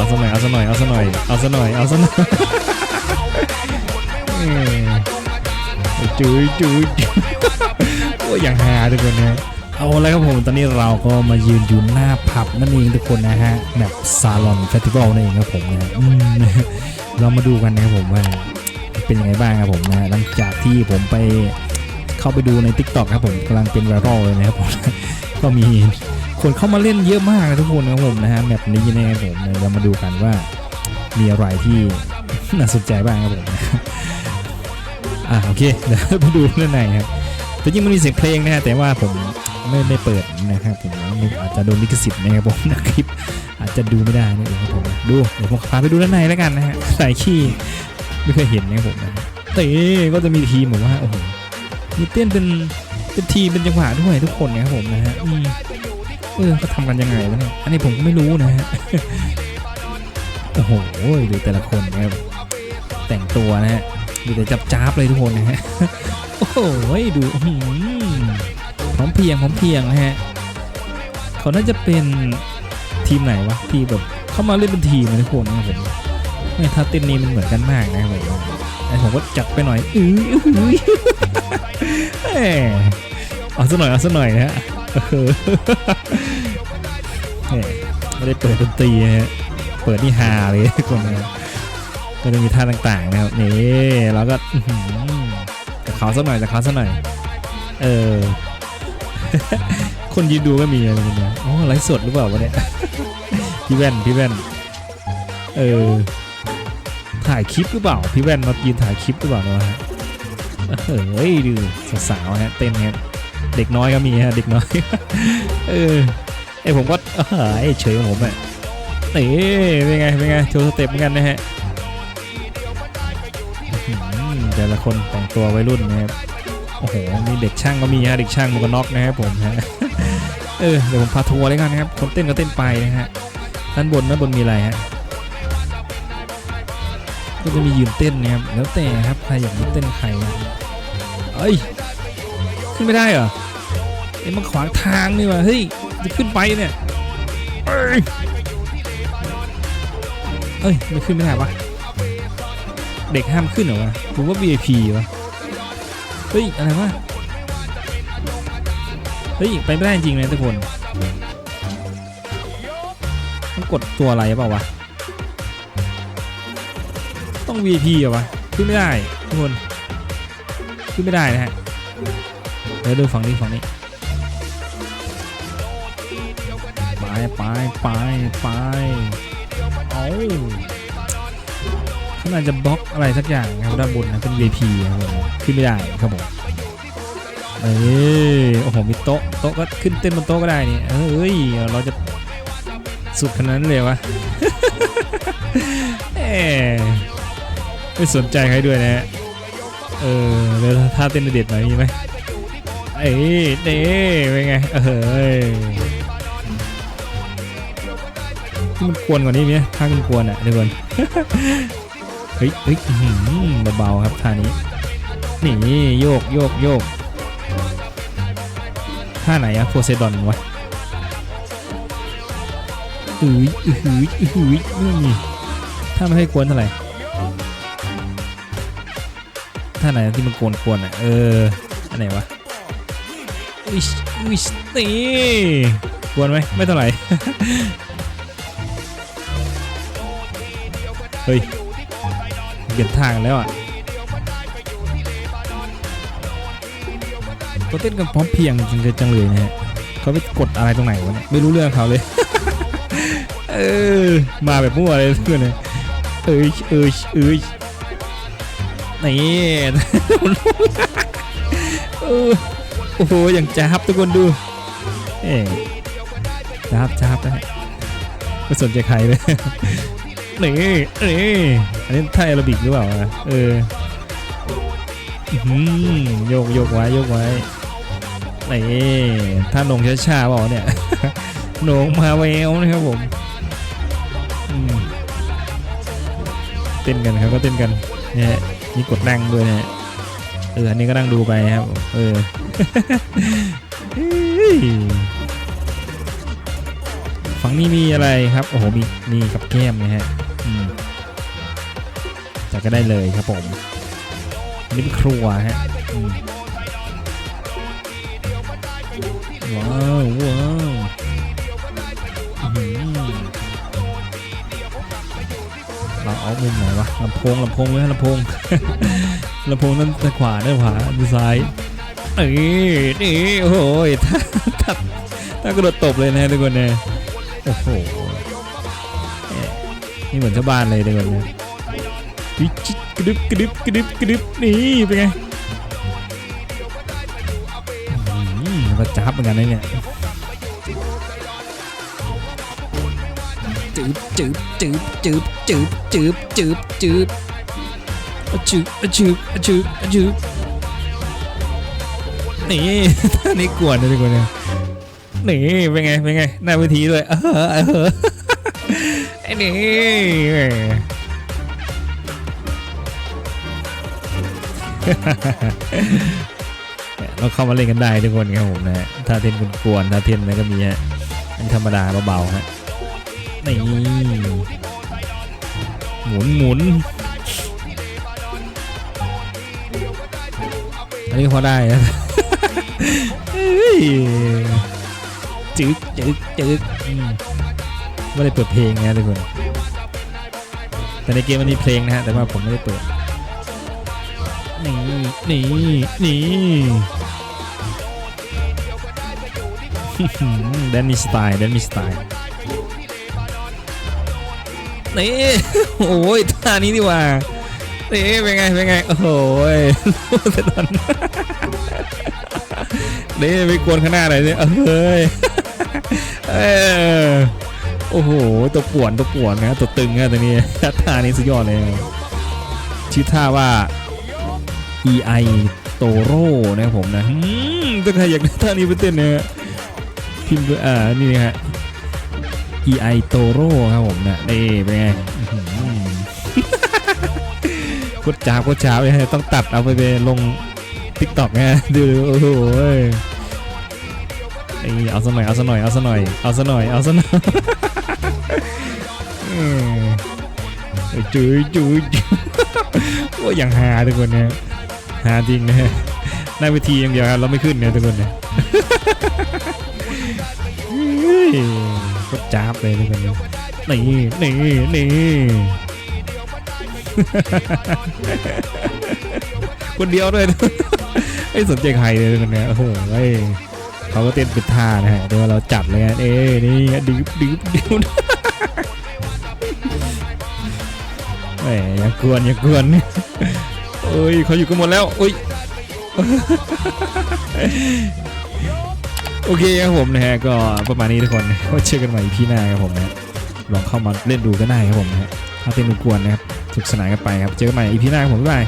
เอาซะหน่อยเอาซะหน่อยเอาซะหน่อยเอาซะหน่อยเอาซะหน่อยเออจุยจุยจุยโอ้ยอย่างฮาทุกคนนะเอาแล้วครับผมตอนนี้เราก็มายืนอยู่หน้าผับนั่นเองทุกคนนะฮะแบบซาลอนเฟสติวัลนั่นเองครับผมนะอืมเรามาดูกันนะครับผมว่าเป็นยังไงบ้างครับผมนะหลังจากที่ผมไปเข้าไปดูใน Tik t o k ครับผมกำลังเป็นไวรัลเลยนะครับผมก็มี คนเข้ามาเล่นเยอะมากนะทุกคนนะผมนะฮะแบบนี้นะครับผมเรามาดูกันว่ามีอะไรที่น่าสนใจบ้างครับผมอ่าโอเคเดี๋ยวไปดูด้านในครับแต่จริงมันมีเสียงเพลงนะฮะแต่ว่าผมไม่ได้เปิดนะครับผมอาจจะโดนลิขสิทธิ์นะครับผมนะคลิปอาจจะดูไม่ได้นี่เองครับผมดูเดี๋ยวผมพาไปดูด้านในแล้วกันนะฮะใส่ขี้ไม่เคยเห็นนะครับผมนะแต่ก็จะมีทีมแบบว่าโอ้โหมีเต้นเป็นเป็นทีมเป็นจังหวะด้วยทุกคนนะครับผมนะฮะอืม เออเขาทำกันยังไงวะเนี่ย อันนี้ผมก็ไม่รู้นะฮะ โอ้โหดูแต่ละคนนะครับแต่งตัวนะฮะ ดูแต่จับจ้าบเลยทุกคนนะฮะ โอ้โหดูอื้อหือพร้อมเพรียงพร้อมเพรียงนะฮะ เขาน่าจะเป็นทีมไหนวะ ที่แบบเข้ามาเล่นเป็นทีมนะทุกคนนะครับผมเนี่ยท่าเต้นนี้มันเหมือนกันมากนะครับผมไอผมก็จัดไปหน่อย อื้ออื้อหือแหมเอาซะหน่อยเอาซะหน่อยนะฮะเออแหม ไม่ได้เปิดดนตรีนะฮะ เปิดนี่ฮาเลยทุกคนนะก็จะมีท่าต่างๆนะครับนี่เราก็จะเขาสักหน่อยจะเขาสักหน่อย เออ คนยืนดูก็มีอะไรเนี่ยอ๋อไลฟ์สดหรือเปล่าวะเนี่ยพี่แว่นพี่แว่น เออ ถ่ายคลิปหรือเปล่า พี่แว่นมายืนถ่ายคลิปหรือเปล่าเนยฮะเฮ้ยดูสาวๆฮะเต้นฮะ เด็กน้อยก็มีฮะเด็กน้อย เออไอผมก็เออไอเฉยของผมอะนี่เป็นไงเป็นไงโชว์สเต็ปเหมือนกันนะฮะอืมแต่ละคนแต่งตัววัยรุ่นนะครับโอ้โหมีเด็กช่างก็มีฮะเด็กช่างมวกน็อกนะครับผมฮะเออเดี๋ยวผมพาทัวร์เลยกันนะครับคนเต้นก็เต้นไปนะฮะด้านบนด้านบนมีอะไรฮะก็จะมียืนเต้นนะครับแล้วแต่ครับใครอยากยืนเต้นใครเอ้ย ขึ้นไม่ได้เหรอเอ้มันขวางทางนี่ว่ะเฮ้ยจะขึ้นไปเนี่ยเอ้ยเอ้ยไม่ขึ้นไม่ได้วะเด็กห้ามขึ้นเหรอวะผมว่า VIP วะเฮ้ยอะไรวะเฮ้ยไปไม่ได้จริงเลยทุกคนต้องกดตัวอะไรเปล่าวะต้อง VIP เหรอวะขึ้นไม่ได้ทุกคนขึ้นไม่ได้นะฮะ ดี๋ยวดูฝั่งนี้ฝั่งนี้ไปไปไปไปเอาเขาน่าจะบล็อกอะไรสักอย่างครับด้านบนนะเป็น VP ครับผมขึ้นไม่ได้ครับผมเอ้ยโอ้โหมีโต๊ะโต๊ะก็ขึ้นเต้นบนโต๊ะก็ได้นี่เอ้ยเราจะสุดขนาดนั้นเลยวะเอ้ไม่สนใจใครด้วยนะฮะเออแล้วท่าเต้นเด็ดหน่อยมีไหม เอ้ยเด้เป็นไงเอ้ยมันกวนกว่านี้ไหมท่ามันกวนอะทุกคนเฮ้ยเฮ้ยเบาๆครับท่านี้นี่โยกโยกโยกท่าไหนอะโพไซดอนวะอืออือหืออือหือนี่ท่าไม่ให้กวนเท่าไหร่ท่าไหนที่มันกวนกวนๆอะเอออันไหนวะ อุ้ยอุ้ยนี่กวนไหมไม่เท่าไหร่ เฮ้ยเปลี่ยนทางแล้วอะเขาเต้นกันพร้อมเพียงจริงจังเลยนะฮะเขาไปกดอะไรตรงไหนวะเนี่ยไม่รู้เรื่องเขาเลย เออ มาแบบมั่วเลยเพื่อนเลยเอ้ยเอ้ยเอ้ยนี่เออ โอ้โหอย่างจ้าบทุกคนดู เอ๊จ้าบจ้าบนะฮะไม่สนใจใครเลยนี่นี่อันนี้ท่าแอโรบิกหรือเปล่าวะเอออื้อหือโยกโยกไว้โยกไว้นี่ถ้าหนงช้าๆเปล่าเนี่ยหนงมาแววนะครับผมอืมเต้นกันครับก็เต้นกันเนี่ยมีกดนั่งด้วยนะฮะ เอออันนี้ก็นั่งดูไปครับ เออฝั่งนี้มีอะไรครับ โอ้โห มีมีกับแก้มนะฮะอืมจัดก็ได้เลยครับผมนนี้เป็นครัวฮะว้าวว้าวอื้อหือเราเอามุมไหนวะลำโพงลำโพงเลยลำโพง ลำโพงนั่นด้านขวาด้านขวาด้านซ้ายเอ้ยนี่โอ้โหถ้าถ้าถ้ากระโดดตบเลยนะทุกคนเนี่ยโอ้โหแหม่นี่เหมือนชาวบ้านเลยทุกคนนี่ยวิจิกระดึบกระดึบกระดึบกระดึบนี่เป็นไงอืมก็จับเหมือนกันนะเนี่ยจืบจืบจืบจืบจืบจืบจืบจืบ อะชึกอะชึกอะชึกอะชึกนี่ท่านี้กวนเลยทุกคนเนี่ยนี่เป็นไงเป็นไงหน้าเวทีด้วยเออเออไอ้นี่เราเข้ามาเล่นกันได้ทุกคนครับผมนะฮะถ้าเทนกวนถ้าเทนอะไรก็มีฮะอันธรรมดาเบาๆฮะนี่หมุนหมุน อันนี้พอได้นะเฮ้ยจึ๊กจึ๊กจึ๊กอืมไม่ได้เปิดเพลงนะทุกคนแต่ในเกมมันมีเพลงนะฮะแต่ว่าผมไม่ได้เปิดนี่นี่นี่แดนมีสไตล์แดนมีสไตล์นี่โอ้ยท่านี้ดีกว่า นี่เป็นไงเป็นไงโอ้โหเสร็จตอนนี่ไปกวนข้างหน้าหน่อยสิเอ้ยเออโอ้โหตัวป่วนตัวป่วนนะตัวตึงนะตัวนี้ท่านี้สุดยอดเลยชื่อท่าว่า EI Toro นะครับผมนะถ้าใครอยากได้ท่านี้ไปเต้นเนี่ยพิมพ์อ่านี่นะฮะ EI Toro ครับผมนะนี่เป็นไง อื้อหือกดจ้าบกดจ้าบเลยต้องตัดเอาไปไปลงทิกตอกไงดูดูโอ้โหนี่เอาซะหน่อยเอาซะหน่อยเอาซะหน่อยเอาซะหน่อยเอาซะหน่อยอืมจุยจุยจุยโอ้ยอย่างฮาทุกคนเนี่ยฮาจริงนะหน้าเวทีอย่างเดียวครับเราไม่ขึ้นเนี่ยทุกคนเนี่ยเฮ้ยก็จ้าบเลยทุกคนเนี่ยนี่นี่นี่ คนเดียวด้วยไม่สนใจใครเลยคนเนี้ยโอ้โหเฮ้ยเขาก็เต้นเป็นท่านะฮะเดี๋ยวเราจัดเลยฮะเอ้นี่ดิบดิบดิบแหมอย่ากวนอย่ากวนเอ้ยเขาอยู่กันหมดแล้วอุ้ยโอเคครับผมนะฮะก็ประมาณนี้ทุกคนไว้เจอกันใหม่พี่หน้าครับผมนะลองเข้ามาเล่นดูก็ได้ครับผมนะฮะถ้าเต้นกวนนะครับ สุขสนานกันไปครับ เจอกันใหม่อีพีหน้าครับผมบ๊ายบาย